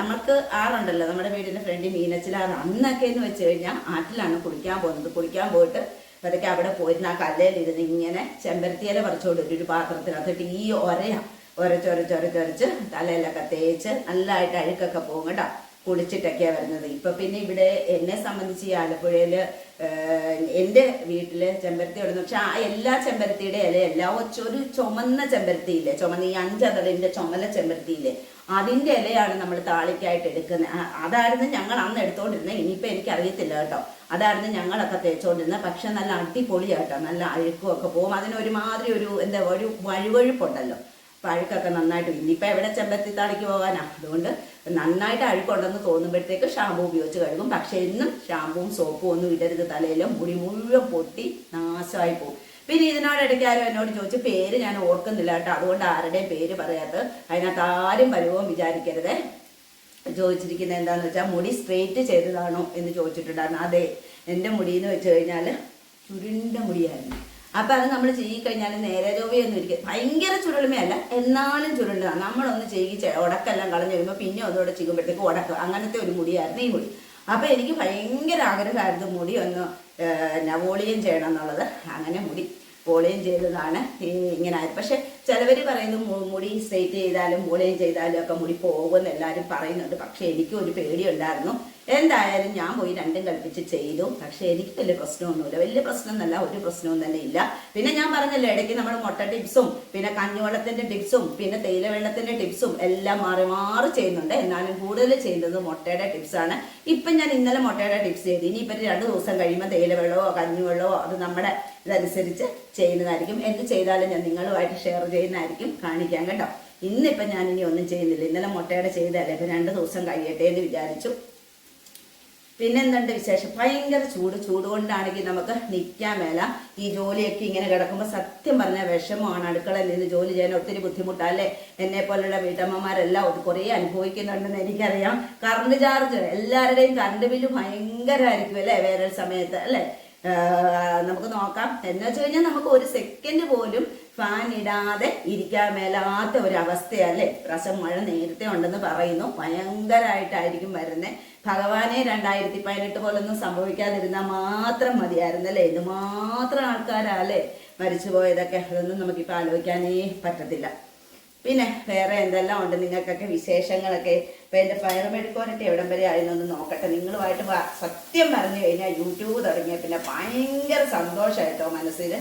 നമുക്ക് ആറുണ്ടല്ലോ നമ്മുടെ വീടിന്റെ ഫ്രണ്ട് മീനച്ചിലാറ് അന്നൊക്കെ എന്ന് വെച്ച് കഴിഞ്ഞാൽ ആറ്റിലാണ് കുളിക്കാൻ പോകുന്നത്. കുളിക്കാൻ പോയിട്ട് അതൊക്കെ അവിടെ പോയിരുന്ന ആ കല്ലയിലിരുന്ന് ഇങ്ങനെ ചെമ്പരത്തിയില പറിച്ചുകൊണ്ട് ഒരു പാത്രത്തിനകത്തിട്ട് ഈ ഒരയാ ഒരച്ചൊരച്ചൊരച്ചൊരച്ച് തലയിലൊക്കെ തേച്ച് നല്ലതായിട്ട് അഴുക്കൊക്കെ പോകും കേട്ടോ. കുളിച്ചിട്ടൊക്കെയാ വരുന്നത്. ഇപ്പൊ പിന്നെ ഇവിടെ എന്നെ സംബന്ധിച്ച് ഈ ആലപ്പുഴയിൽ എന്റെ വീട്ടിൽ ചെമ്പരത്തി ഇടുന്നു പക്ഷെ ആ എല്ലാ ചെമ്പരത്തിയുടെ ഇലയല്ല എല്ലാ ഒരു ചുമന്ന ചെമ്പരത്തിയില്ലേ? ചുമന്ന ഈ അഞ്ചതളിന്റെ ചുമല ചെമ്പരത്തിയില്ലേ? അതിന്റെ ഇലയാണ് നമ്മൾ താളിക്കായിട്ട് എടുക്കുന്നത്. അതായിരുന്നു ഞങ്ങൾ അന്ന് എടുത്തോണ്ടിരുന്നത് ഇനിയിപ്പൊ എനിക്ക് അറിയത്തില്ല കേട്ടോ. അതായിരുന്നു ഞങ്ങളൊക്കെ തേച്ചോണ്ടിരുന്നത് പക്ഷെ നല്ല അടിപൊളിയാട്ടോ. നല്ല അഴുക്കും ഒക്കെ പോകും അതിനൊരുമാതിരി ഒരു എന്താ ഒരു വഴുവഴുപ്പുണ്ടല്ലോ. അപ്പൊ അഴുക്കൊക്കെ നന്നായിട്ട്. ഇനിയിപ്പോൾ എവിടെ ചെമ്പരത്തി താളിക്ക് പോകാനാ? അതുകൊണ്ട് നന്നായിട്ട് അഴുക്കുണ്ടെന്ന് തോന്നുമ്പോഴത്തേക്ക് ഷാമ്പു ഉപയോഗിച്ച് കഴുകും. പക്ഷേ എന്നും ഷാമ്പുവും സോപ്പും ഒന്നും ഇടരുത്. തലയിൽ മുടി മുഴുവൻ പൊട്ടി നാശമായി പോകും. പിന്നെ ഇതിനോടിടയ്ക്ക് ആരും എന്നോട് ചോദിച്ചു പേര് ഞാൻ ഓർക്കുന്നില്ല കേട്ടോ. അതുകൊണ്ട് ആരുടെയും പേര് പറയാത്തത് അതിനകത്ത് ആരും പരുവവും വിചാരിക്കരുത്. ചോദിച്ചിരിക്കുന്നത് എന്താന്ന് വെച്ചാൽ മുടി സ്ട്രെയിറ്റ് ചെയ്തതാണോ? എന്ന് ചോദിച്ചിട്ടുണ്ടായിരുന്നു. അതെ എന്റെ മുടിയെന്ന് വെച്ച് കഴിഞ്ഞാൽ ചുരുണ്ട മുടിയായിരുന്നു. അപ്പൊ അത് നമ്മൾ ചെയ്യി കഴിഞ്ഞാൽ നേരെ ചൊവ്വയൊന്നും ഇരിക്കും ഭയങ്കര ചുരുളുമയല്ല എന്നാലും ചുരുണ്ടതാണ് നമ്മളൊന്ന് ചെയ്യിച്ച് ഉടക്കെല്ലാം കളഞ്ഞ് വരുമ്പോൾ പിന്നെ ഒന്നുകൂടെ ചെയ്യുമ്പോഴത്തേക്ക് ഉടക്ക്. അങ്ങനത്തെ ഒരു മുടിയായിരുന്നു ഈ മുടി. അപ്പൊ എനിക്ക് ഭയങ്കര ആഗ്രഹമായിരുന്നു മുടി ഒന്ന് നവോളിയം ചെയ്യണം എന്നുള്ളത്. അങ്ങനെ മുടി വോളിയം ചെയ്തതാണ് ഇങ്ങനെ ആയത്. പക്ഷെ ചിലവർ പറയുന്നു മുടി സ്ട്രേറ്റ് ചെയ്താലും വോളിയം ചെയ്താലും ഒക്കെ മുടി പോകുമെന്ന് എല്ലാവരും പറയുന്നുണ്ട്. പക്ഷെ എനിക്കും ഒരു പേടിയുണ്ടായിരുന്നു. എന്തായാലും ഞാൻ പോയി രണ്ടും കളിപ്പിച്ച് ചെയ്തു. പക്ഷെ എനിക്ക് വലിയ പ്രശ്നമൊന്നുമില്ല. വലിയ പ്രശ്നം എന്നല്ല ഒരു പ്രശ്നവും തന്നെ ഇല്ല. പിന്നെ ഞാൻ പറഞ്ഞല്ലോ ഇടയ്ക്ക് നമ്മൾ മുട്ട ടിപ്സും പിന്നെ കഞ്ഞുവെള്ളത്തിന്റെ ടിപ്സും പിന്നെ തേയില വെള്ളത്തിന്റെ ടിപ്സും എല്ലാം മാറി മാറി ചെയ്യുന്നുണ്ട്. എന്നാലും കൂടുതൽ ചെയ്യുന്നത് മുട്ടയുടെ ടിപ്സാണ്. ഇപ്പം ഞാൻ ഇന്നലെ മുട്ടയുടെ ടിപ്സ് ചെയ്തു. ഇനിയിപ്പം രണ്ട് ദിവസം കഴിയുമ്പോൾ തേയില വെള്ളമോ കഞ്ഞിവെള്ളമോ അത് നമ്മുടെ ഇതനുസരിച്ച് ചെയ്യുന്നതായിരിക്കും. എന്ത് ചെയ്താലും ഞാൻ നിങ്ങളുമായിട്ട് ഷെയർ ചെയ്യുന്നതായിരിക്കും കാണിക്കാം കേട്ടോ. ഇന്നിപ്പം ഞാൻ ഇനി ഒന്നും ചെയ്യുന്നില്ല. ഇന്നലെ മുട്ടയുടെ ചെയ്തല്ലേ ഇപ്പം രണ്ട് ദിവസം കഴിയട്ടെ എന്ന് വിചാരിച്ചു. പിന്നെ എന്തുണ്ട് വിശേഷം? ഭയങ്കര ചൂട്. ചൂട് കൊണ്ടാണെങ്കിൽ നമുക്ക് നിൽക്കാൻ മേല. ഈ ജോലിയൊക്കെ ഇങ്ങനെ കിടക്കുമ്പോൾ സത്യം പറഞ്ഞാൽ വിഷമമാണ്. അടുക്കളയിൽ നിന്ന് ജോലി ചെയ്യാൻ ഒത്തിരി ബുദ്ധിമുട്ടല്ലേ എന്നെ പോലുള്ള വീട്ടമ്മമാരെല്ലാം അത് കുറേ അനുഭവിക്കുന്നുണ്ടെന്ന് എനിക്കറിയാം. കറണ്ട് ചാർജ് എല്ലാവരുടെയും കറണ്ട് ബില്ല് ഭയങ്കരമായിരിക്കും അല്ലേ? വേനൽ സമയത്ത് അല്ലേ? നമുക്ക് നോക്കാം. എന്ന് വെച്ച് കഴിഞ്ഞാൽ നമുക്ക് ഒരു സെക്കൻഡ് പോലും ഫാൻ ഇടാതെ ഇരിക്കാൻ മേലാത്ത ഒരവസ്ഥയല്ലേ? പ്രാവശ്യം മഴ നേരത്തെ ഉണ്ടെന്ന് പറയുന്നു. ഭയങ്കരമായിട്ടായിരിക്കും വരുന്നത് ഭഗവാനെ രണ്ടായിരത്തി പതിനെട്ട് പോലൊന്നും സംഭവിക്കാതിരുന്നാൽ മാത്രം മതിയായിരുന്നല്ലേ? ഇത് മാത്രം ആൾക്കാരല്ലേ മരിച്ചു പോയതൊക്കെ. അതൊന്നും നമുക്കിപ്പോൾ ആലോചിക്കാനേ പറ്റത്തില്ല. പിന്നെ വേറെ എന്തെല്ലാം ഉണ്ട് നിങ്ങൾക്കൊക്കെ വിശേഷങ്ങളൊക്കെ? ഇപ്പം എന്റെ ഫയർ മെഴുക്കോരട്ടെ എവിടം വരെ ആയിരുന്നൊന്ന് നോക്കട്ടെ. നിങ്ങളുമായിട്ട് സത്യം പറഞ്ഞു കഴിഞ്ഞാൽ യൂട്യൂബ് തുടങ്ങിയ പിന്നെ ഭയങ്കര സന്തോഷമായിട്ടോ മനസ്സിൽ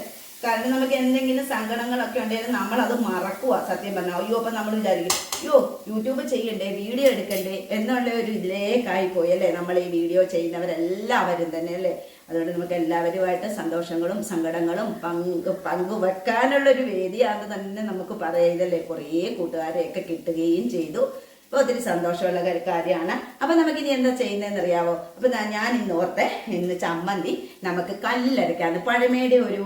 കാരണം നമുക്ക് എന്തെങ്കിലും സങ്കടങ്ങളൊക്കെ ഉണ്ടെങ്കിൽ നമ്മൾ അത് മറക്കുക സത്യം പറഞ്ഞാൽ. അയ്യോ അപ്പം നമ്മൾ വിചാരിക്കും അയ്യോ യൂട്യൂബ് ചെയ്യണ്ടേ വീഡിയോ എടുക്കണ്ടേ എന്നുള്ള ഒരു ഇതിലേക്കായി പോയി അല്ലേ? നമ്മൾ ഈ വീഡിയോ ചെയ്യുന്നവരെല്ലാവരും തന്നെ അല്ലേ? അതുകൊണ്ട് നമുക്ക് എല്ലാവരുമായിട്ട് സന്തോഷങ്ങളും സങ്കടങ്ങളും പങ്ക് പങ്കുവെക്കാനുള്ളൊരു വേദിയാണെന്ന് തന്നെ നമുക്ക് പറയതല്ലേ കുറേ കൂട്ടുകാരെയൊക്കെ കിട്ടുകയും ചെയ്തു. ഒത്തിരി സന്തോഷമുള്ള ഒരു കാര്യമാണ്. അപ്പൊ നമുക്കിനി എന്താ ചെയ്യുന്നതെന്ന് അറിയാവോ അപ്പൊ ഞാൻ ഇന്ന് ഓർത്തെ ഇന്ന് ചമ്മന്തി നമുക്ക് കല്ലിലരയ്ക്കാന്ന് പഴമയുടെ ഒരു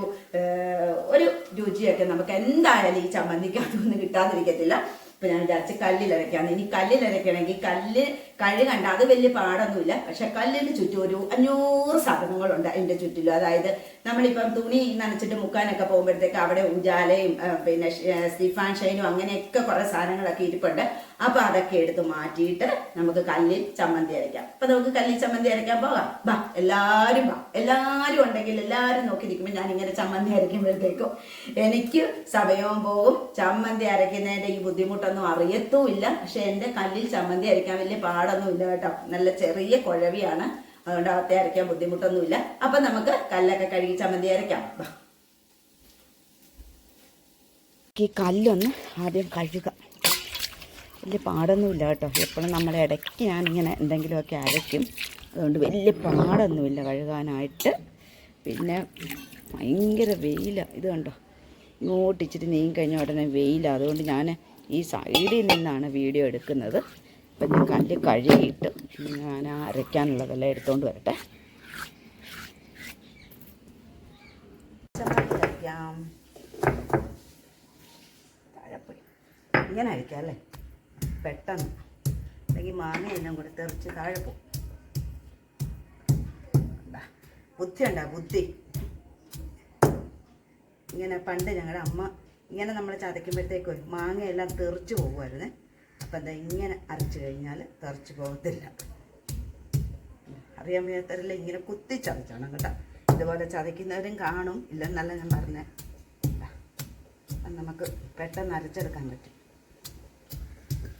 ഒരു രുചിയൊക്കെ നമുക്ക് എന്തായാലും ഈ ചമ്മന്തിക്ക് അതൊന്നും കിട്ടാതിരിക്കത്തില്ല. ഇപ്പൊ ഞാൻ വിചാരിച്ച് കല്ലിലരയ്ക്കാന്ന്. ഇനി കല്ലിലരയ്ക്കണമെങ്കിൽ കല്ല് കഴുകണ്ട അത് വലിയ പാടൊന്നുമില്ല. പക്ഷെ കല്ലിന് ചുറ്റും ഒരു അഞ്ഞൂറ് സാധനങ്ങളുണ്ട് അതിന്റെ ചുറ്റിലും. അതായത് നമ്മളിപ്പം തുണി നനച്ചിട്ട് മുക്കാനൊക്കെ പോകുമ്പോഴത്തേക്ക് അവിടെ ഉജാലയും പിന്നെ സ്റ്റിഫാൻ ഷൈനും അങ്ങനെയൊക്കെ കുറെ സാധനങ്ങളൊക്കെ ഇരിപ്പുണ്ട്. അപ്പൊ അതൊക്കെ എടുത്ത് മാറ്റിയിട്ട് നമുക്ക് കല്ലിൽ ചമ്മന്തി അരയ്ക്കാം. അപ്പൊ നമുക്ക് കല്ലിൽ ചമ്മന്തി അരയ്ക്കാൻ പോകാം. ബാ എല്ലാരും ബാ എല്ലാരും ഉണ്ടെങ്കിൽ എല്ലാരും നോക്കി നിൽക്കുമ്പോൾ ഞാൻ ഇങ്ങനെ ചമ്മന്തി അരയ്ക്കുമ്പോഴത്തേക്കും എനിക്ക് സമയവും പോകും ചമ്മന്തി അരയ്ക്കുന്നതിന്റെ ഈ ബുദ്ധിമുട്ടൊന്നും അറിയത്തുമില്ല. പക്ഷെ എന്റെ കല്ലിൽ ചമ്മന്തി അരയ്ക്കാൻ വലിയ പാടൊന്നും ഇല്ല കേട്ടോ. നല്ല ചെറിയ കുഴവിയാണ്. അതുകൊണ്ട് അകത്തെ അരയ്ക്കാൻ ബുദ്ധിമുട്ടൊന്നുമില്ല. അപ്പൊ നമുക്ക് കല്ലൊക്കെ കഴുകി ചമ്മന്തി അരയ്ക്കാം. കല്ലൊന്ന് ആദ്യം കഴുകാം. വലിയ പാടൊന്നുമില്ല കേട്ടോ. എപ്പോഴും നമ്മളെ ഇടയ്ക്ക് ഞാനിങ്ങനെ എന്തെങ്കിലുമൊക്കെ അരയ്ക്കും. അതുകൊണ്ട് വലിയ പാടൊന്നുമില്ല കഴുകാനായിട്ട്. പിന്നെ ഭയങ്കര വെയിലാണ് ഇത് കണ്ടോ? ഇങ്ങോട്ട് നീങ്ങി കഴിഞ്ഞ ഉടനെ വെയിലാണ് അതുകൊണ്ട് ഞാൻ ഈ സൈഡിൽ നിന്നാണ് വീഡിയോ എടുക്കുന്നത്. അപ്പം ഞാൻ കല്ല് കഴുകിയിട്ട് ഞാൻ അരയ്ക്കാനുള്ളതെല്ലാം എടുത്തുകൊണ്ട് വരട്ടെ. ഇങ്ങനെ അരയ്ക്കാം അല്ലേ? പെട്ടെന്ന്. അല്ലെങ്കിൽ മാങ്ങയെല്ലാം കൂടെ തെറിച്ച് താഴെ പോകും. ബുദ്ധി ഉണ്ടാ ബുദ്ധി. ഇങ്ങനെ പണ്ട് ഞങ്ങളുടെ അമ്മ ഇങ്ങനെ നമ്മൾ ചതയ്ക്കുമ്പോഴത്തേക്കും മാങ്ങയെല്ലാം തെറിച്ച് പോകുമായിരുന്നേ. അപ്പം എന്താ ഇങ്ങനെ അരച്ച് കഴിഞ്ഞാൽ തെറിച്ച് പോകത്തില്ല. അറിയാൻ വയ്യാത്തവരല്ല ഇങ്ങനെ കുത്തി ചതച്ചാണ് കേട്ടോ. ഇതുപോലെ ചതയ്ക്കുന്നവരും കാണും. ഇല്ലെന്നല്ല ഞാൻ പറഞ്ഞേ. ദാ, അത് നമുക്ക് പെട്ടെന്ന് അരച്ചെടുക്കാൻ പറ്റും.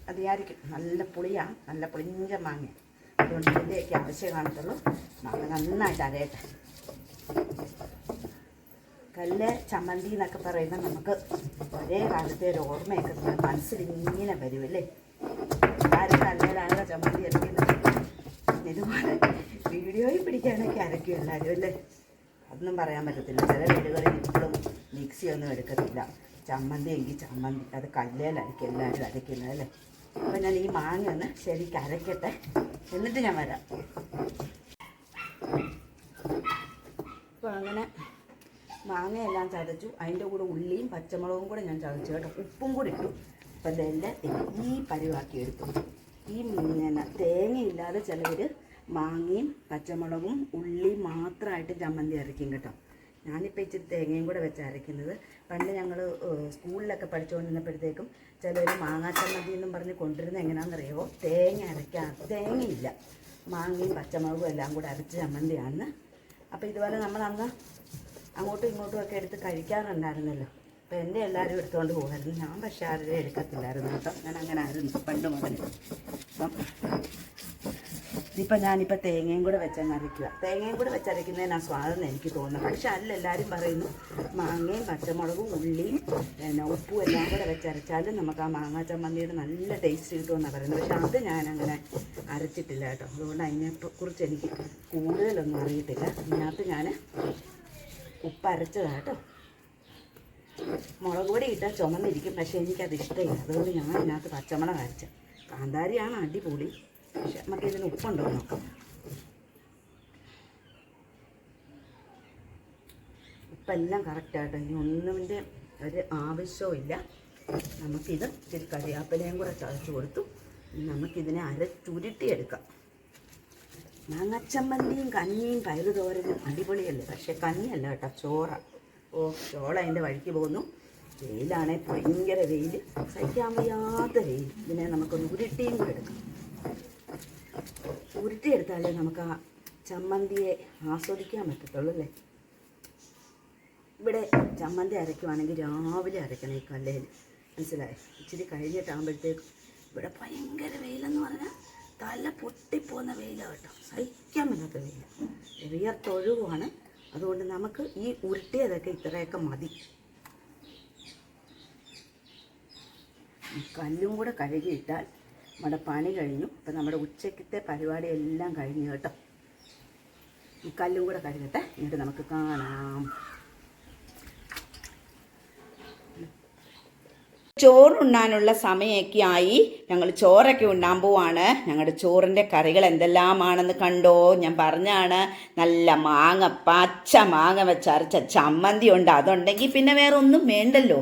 അത് വിചാരിക്കും. നല്ല പുളിയാണ് നല്ല പുളിഞ്ച മാങ്ങ. അതുകൊണ്ട് ഇതിന്റെയൊക്കെ ആവശ്യം കാണത്തുള്ളൂ മാങ്ങ നന്നായിട്ട് അരയട്ടെ. കല്ല് ചമ്മന്തി എന്നൊക്കെ പറയുമ്പോൾ നമുക്ക് ഒരേ കാലത്തെ ഒരു ഓർമ്മയൊക്കെ മനസ്സിൽ ഇങ്ങനെ വരുമല്ലേ ആരും കല്ലിലാണല്ലോ ചമ്മന്തി അരയ്ക്കുന്നത്. ഇതുപോലെ വീഡിയോയിൽ പിടിക്കാനൊക്കെ അരക്കും എല്ലാവരും അല്ലേ? അതൊന്നും പറയാൻ പറ്റത്തില്ല. ചില വീടുകളിൽ ഇപ്പോഴും മിക്സി ഒന്നും എടുക്കത്തില്ല. ചമ്മന്തി എങ്കിൽ ചമ്മന്തി. അത് കല്ലേലായിരിക്കും എല്ലാവരും അരയ്ക്കുന്നത് അല്ലേ? അപ്പം ഞാൻ ഈ മാങ്ങ ഒന്ന് ശരിക്ക് അരയ്ക്കട്ടെ. എന്നിട്ട് ഞാൻ വരാം. അപ്പോൾ അങ്ങനെ മാങ്ങയെല്ലാം ചതച്ചു. അതിന്റെ കൂടെ ഉള്ളിയും പച്ചമുളകും കൂടെ ഞാൻ ചതച്ചു കേട്ടോ. ഉപ്പും കൂടി ഇട്ടു. അപ്പം ഇതെല്ലാം ഈ പരിവാക്കി എടുത്തു. ഈ പിന്നെ തേങ്ങയില്ലാതെ ചിലവർ മാങ്ങയും പച്ചമുളകും ഉള്ളിയും മാത്രമായിട്ട് ചമ്മന്തി അരയ്ക്കും കേട്ടോ. ഞാനിപ്പോൾ ഇച്ചിരി തേങ്ങയും കൂടെ വെച്ച് അരയ്ക്കുന്നത്. പണ്ട് ഞങ്ങൾ സ്കൂളിലൊക്കെ പഠിച്ചുകൊണ്ടിരുന്നപ്പോഴത്തേക്കും ചിലർ മാങ്ങാ ചമ്മന്തി എന്നും പറഞ്ഞ് കൊണ്ടിരുന്നത് എങ്ങനെയാണെന്നറിയോ തേങ്ങ അരയ്ക്കാൻ തേങ്ങയില്ല. മാങ്ങയും പച്ചമുളകും എല്ലാം കൂടെ അരച്ച് ചമ്മന്തിയാണ് അപ്പോൾ ഇതുപോലെ നമ്മൾ അന്ന് അങ്ങോട്ടും ഇങ്ങോട്ടും ഒക്കെ എടുത്ത് കഴിക്കാറുണ്ടായിരുന്നല്ലോ. അപ്പോൾ എന്റെ എല്ലാവരും എടുത്തുകൊണ്ട് പോകുമായിരുന്നു ഞാൻ പക്ഷേ ആരും എടുക്കത്തില്ലായിരുന്നു കേട്ടോ. ഞാൻ അങ്ങനെ ആയിരുന്നു പണ്ട് മുതൽ അപ്പം ഇതിപ്പോൾ ഞാനിപ്പോൾ തേങ്ങയും കൂടെ വെച്ചങ്ങ് അരയ്ക്കുക തേങ്ങയും കൂടെ വെച്ചരയ്ക്കുന്നതിന് സ്വാദം എനിക്ക് തോന്നുന്നു പക്ഷെ അല്ല എല്ലാവരും പറയുന്നു മാങ്ങയും പച്ചമുളകും ഉള്ളിയും പിന്നെ ഉപ്പും എല്ലാം കൂടെ വെച്ചരച്ചാലും നമുക്ക് ആ മാങ്ങാ ചമ്മന്തിയുടെ നല്ല ടേസ്റ്റ് കിട്ടുമെന്നാണ് പറയുന്നത്. പക്ഷെ അത് ഞാനങ്ങനെ അരച്ചിട്ടില്ല കേട്ടോ. അതുകൊണ്ട് അതിനെ കുറിച്ച് എനിക്ക് കൂടുതലൊന്നും അറിയത്തില്ല. ഇതിനകത്ത് ഞാൻ ഉപ്പ് അരച്ചതാണ് കേട്ടോ. മുളക് പൊടി ഇട്ടാൽ ചുമന്നിരിക്കും. പക്ഷെ എനിക്കത് ഇഷ്ടമില്ല. അതുകൊണ്ട് ഞാൻ ഇതിനകത്ത് പച്ചമുളക് അരച്ച. കാന്താരിയാണ് അടിപൊളി. പക്ഷെ നമുക്ക് ഇതിന് ഉപ്പുണ്ടോ നോക്കാം. ഉപ്പെല്ലാം കറക്റ്റായിട്ട് ഇനി ഒന്നുമിന്റെ ഒരു ആവശ്യവും ഇല്ല. നമുക്കിത് ഇച്ചിരി കറിവേപ്പിലയും കൂടെ ചതച്ച് കൊടുത്തു. നമുക്കിതിനെ അര ചുരുട്ടിയെടുക്കാം മാങ്ങച്ചമ്മന്തിയും കഞ്ഞിയും പയറു തോരനും അടിപൊളിയല്ലേ? പക്ഷേ കഞ്ഞിയല്ല കേട്ടോ ചോറ. ഓ ചോള അതിന്റെ വഴിക്ക് പോകുന്നു. വെയിലാണേ ഭയങ്കര വെയിൽ സഹിക്കാൻ വയ്യാത്ത വെയിൽ. ഇതിനെ നമുക്കൊന്ന് ഉരുട്ടിയും കൂടെ എടുക്കാം. ഉരുട്ടിയെടുത്താലേ നമുക്ക് ആ ചമ്മന്തിയെ ആസ്വദിക്കാൻ പറ്റത്തുള്ളൂ അല്ലേ? ഇവിടെ ചമ്മന്തി അരയ്ക്കുവാണെങ്കിൽ രാവിലെ അരയ്ക്കണം ഈ കല്ലയിൽ മനസ്സിലായി? ഇച്ചിരി കഴിഞ്ഞിട്ടാകുമ്പോഴത്തേക്കും ഇവിടെ ഭയങ്കര വെയിലെന്ന് പറഞ്ഞാൽ തല പൊട്ടിപ്പോകുന്ന വെയിലാണ് കേട്ടോ. സഹിക്കാൻ പറ്റാത്ത വെയിലാണ് വിയർത്തൊഴുകുവാണ് അതുകൊണ്ട് നമുക്ക് ഈ ഉരുട്ടിയതൊക്കെ ഇത്രയൊക്കെ മതി. കല്ലും കൂടെ കഴുകിയിട്ടാൽ നമ്മുടെ പണി കഴിഞ്ഞു. അപ്പം നമ്മുടെ ഉച്ചക്കത്തെ പരിപാടി എല്ലാം കഴിഞ്ഞു കേട്ടോ. കല്ലും കൂടെ കഴുകട്ടെ. എന്നിട്ട് നമുക്ക് കാണാം. ചോറുണ്ണാനുള്ള സമയമൊക്കെ ആയി ഞങ്ങൾ ചോറൊക്കെ ഉണ്ണാൻ പോവാണ്. ഞങ്ങളുടെ ചോറിന്റെ കറികൾ എന്തെല്ലാമാണെന്ന് കണ്ടോ? ഞാൻ പറഞ്ഞാണ്. നല്ല മാങ്ങ പച്ച മാങ്ങ വെച്ചരച്ച ചമ്മന്തി ഉണ്ട്. അതുണ്ടെങ്കിൽ പിന്നെ വേറെ ഒന്നും വേണ്ടല്ലോ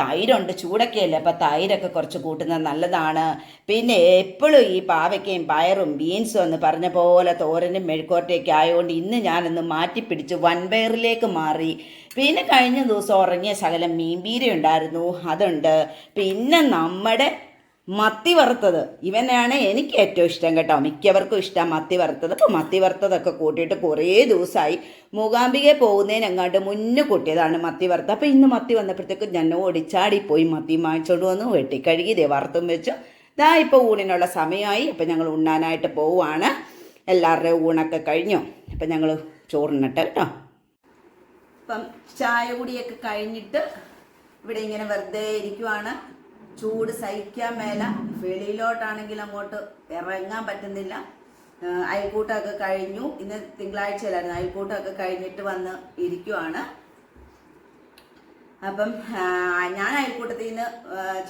തൈരുണ്ട്. ചൂടൊക്കെയല്ലേ? അപ്പോൾ തൈരൊക്കെ കുറച്ച് കൂട്ടുന്നത് നല്ലതാണ്. പിന്നെ എപ്പോഴും ഈ പാവയ്ക്കയും പയറും ബീൻസും എന്ന് പറഞ്ഞ പോലെ തോരനും മെഴുക്കോട്ടയൊക്കെ ആയതുകൊണ്ട് ഇന്ന് ഞാനൊന്ന് മാറ്റിപ്പിടിച്ച് വൻപയറിലേക്ക് മാറി. പിന്നെ കഴിഞ്ഞ ദിവസം ഉറങ്ങിയ ശകലം മീൻപീര ഉണ്ടായിരുന്നു അതുണ്ട്. പിന്നെ നമ്മുടെ മത്തി വറുത്തത്. ഇവനാണ് എനിക്ക് ഏറ്റവും ഇഷ്ടം കേട്ടോ. മിക്കവർക്കും ഇഷ്ടം മത്തി വറുത്തത്. അപ്പോൾ മത്തി വറുത്തതൊക്കെ കൂട്ടിയിട്ട് കുറേ ദിവസമായി മൂകാംബികയെ പോകുന്നതിന് എങ്ങാണ്ട് മുന്നേ കൂട്ടിയതാണ് മത്തി വറുത്തത്. അപ്പോൾ ഇന്ന് മത്തി വന്നപ്പോഴത്തേക്കും ഞാൻ ഓടിച്ചാടി പോയി മത്തി വാങ്ങിച്ചോണ്ട് വന്നു. വെട്ടിക്കഴുകി ദേ വറുത്തും വെച്ചു. ഇതാ ഇപ്പോൾ ഊണിനുള്ള സമയമായി. അപ്പോൾ ഞങ്ങൾ ഉണ്ണാനായിട്ട് പോവുകയാണ് എല്ലാവരുടെയും ഊണൊക്കെ കഴിഞ്ഞു. അപ്പം ഞങ്ങൾ ചോറിനിട്ട് കേട്ടോ. അപ്പം ചായ കുടിയൊക്കെ കഴിഞ്ഞിട്ട് ഇവിടെ ഇങ്ങനെ വെറുതെ ഇരിക്കുവാണ്. ചൂട് സഹിക്കാൻ മേല. വെളിയിലോട്ടാണെങ്കിൽ അങ്ങോട്ട് ഇറങ്ങാൻ പറ്റുന്നില്ല. അയൽക്കൂട്ടമൊക്കെ കഴിഞ്ഞു. ഇന്ന് തിങ്കളാഴ്ചയിലായിരുന്നു അയൽക്കൂട്ടമൊക്കെ കഴിഞ്ഞിട്ട് വന്ന് ഇരിക്കുവാണ്. അപ്പം ഞാൻ അയൽക്കൂട്ടത്തിൽ നിന്ന്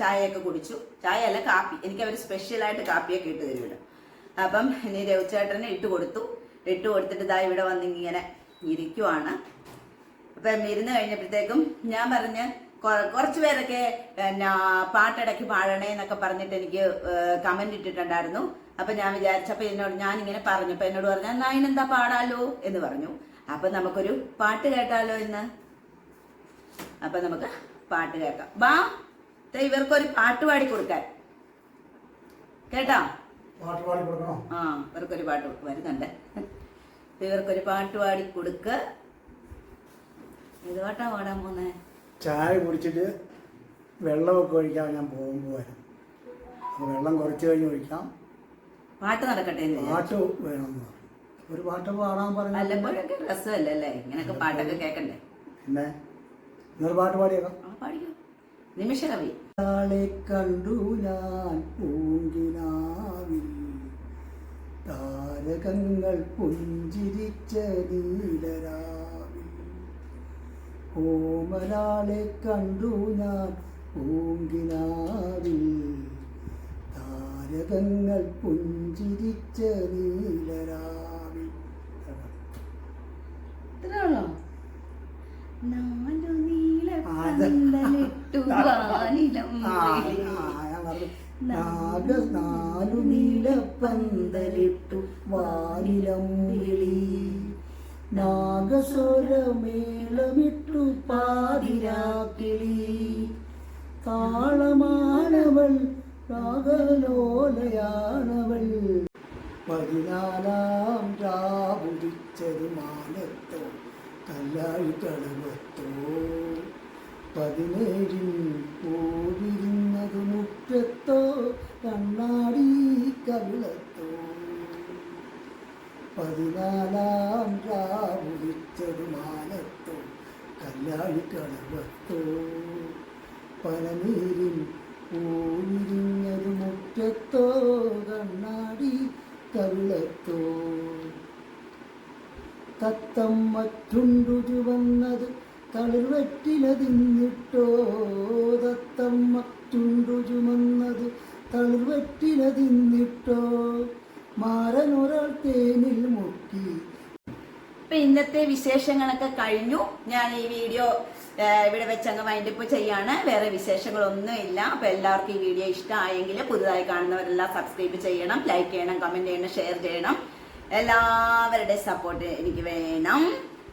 ചായയൊക്കെ കുടിച്ചു. ചായ അല്ല കാപ്പി. എനിക്ക് അവർ സ്പെഷ്യലായിട്ട് കാപ്പിയൊക്കെ ഇട്ട് തരും ഇവിടെ അപ്പം ഇനി രവിച്ചേട്ടന് ഇട്ട് കൊടുത്തു. ഇട്ട് കൊടുത്തിട്ട് ഇതാ ഇവിടെ വന്നിങ്ങനെ ഇരിക്കുവാണ്. അപ്പം ഇരുന്ന് കഴിഞ്ഞപ്പോഴത്തേക്കും ഞാൻ പറഞ്ഞ് കുറച്ച് പേരൊക്കെ പിന്നെ പാട്ടിടയ്ക്ക് പാടണേ എന്നൊക്കെ പറഞ്ഞിട്ട് എനിക്ക് കമന്റ് ഇട്ടിട്ടുണ്ടായിരുന്നു. അപ്പൊ ഞാൻ വിചാരിച്ചപ്പോ എന്നോട് ഞാൻ ഇങ്ങനെ പറഞ്ഞു. അപ്പൊ എന്നോട് പറഞ്ഞു എന്നാ അതിനെന്താ പാടാലോ? എന്ന് പറഞ്ഞു. അപ്പൊ നമുക്കൊരു പാട്ട് കേട്ടാലോ എന്ന് അപ്പൊ നമുക്ക് പാട്ട് കേൾക്കാം. വാ ഇവർക്കൊരു പാട്ട് പാടി കൊടുക്കാൻ. കേട്ടോ? ആ ഇവർക്കൊരു പാട്ട് വരുന്നുണ്ട്. ഇവർക്കൊരു പാട്ട് പാടി കൊടുക്ക. ഏത് പാട്ടാ പാടാൻ പോന്നേ? ചായ കുടിച്ചിട്ട് വെള്ളമൊക്കെ ഒഴിക്കാൻ ഞാൻ പോകുമ്പോഴും അപ്പോൾ വെള്ളം കുറച്ച് കഴിഞ്ഞ് ഒഴിക്കാം. പാട്ട് നടക്കട്ടെ എന്ന്. പാട്ട് വേണം ഒരു പാട്ട് പാടാൻ പറഞ്ഞു വല്ലപ്പോഴൊക്കെ രസമല്ലേ അല്ലേ? ഇങ്ങനൊക്കെ പാട്ടൊക്കെ കേൾക്കണ്ടേ പിന്നെ ഇന്നൊരു പാട്ട് പാടിയേക്കാം. പാടിക്കോ. നിമിഷകവി. കണ്ടു ഞാൻ പൂങ്കിനാവിൽ. താരകങ്ങൾ പുഞ്ചിരിച്ച നീലരാവിൽ ഓമലാളെ കണ്ടു ഞാൻ പൂങ്കിനാവിൽ താരകങ്ങൾ പുഞ്ചിരിച്ച നീലരാവിൽ. നാലു നീല പന്തലിട്ടു വാനിലം പറഞ്ഞു. നാലു നീല പന്തലിട്ടു വാനിലം വിളി. നാഗസ്വരമേളമിട്ടു പാതിരാക്കിളി താളമാനവൾ രാഗലോലയാണവൾ പതിനാലാം രാവുടിച്ചത് മാനത്തോ കല്ലായി തളവത്തോ പതിനേഴിൽ പോയിരുന്നത് മുറ്റത്തോ കണ്ണാടി കവിളത്തോ. പതിനാലാം രാവുടിച്ചത് മാനത്തോ കല്ലായി കടവത്തോ പനനീരിൽ പൂവിരിഞ്ഞതു മുറ്റത്തോ കണ്ണാടി കവിളത്തോ. തത്തം ചുണ്ടു ചുവന്നത് തളിർവെറ്റിലതിന്നിട്ടോ വിശേഷങ്ങളൊക്കെ കഴിഞ്ഞു. ഞാൻ ഈ വീഡിയോ ഇവിടെ വെച്ച് അങ്ങ് വൈൻഡപ്പ് ചെയ്യാണ്. വേറെ വിശേഷങ്ങളൊന്നും ഇല്ല അപ്പൊ എല്ലാവർക്കും ഈ വീഡിയോ ഇഷ്ടമായെങ്കിൽ പുതുതായി കാണുന്നവരെല്ലാം സബ്സ്ക്രൈബ് ചെയ്യണം ലൈക്ക് ചെയ്യണം കമന്റ് ചെയ്യണം ഷെയർ ചെയ്യണം. എല്ലാവരുടെയും സപ്പോർട്ട് എനിക്ക് വേണം.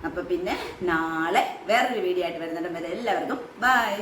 അപ്പൊ പിന്നെ നാളെ വേറൊരു വീഡിയോ ആയിട്ട് വരുന്നുണ്ട്. എല്ലാവർക്കും ബൈ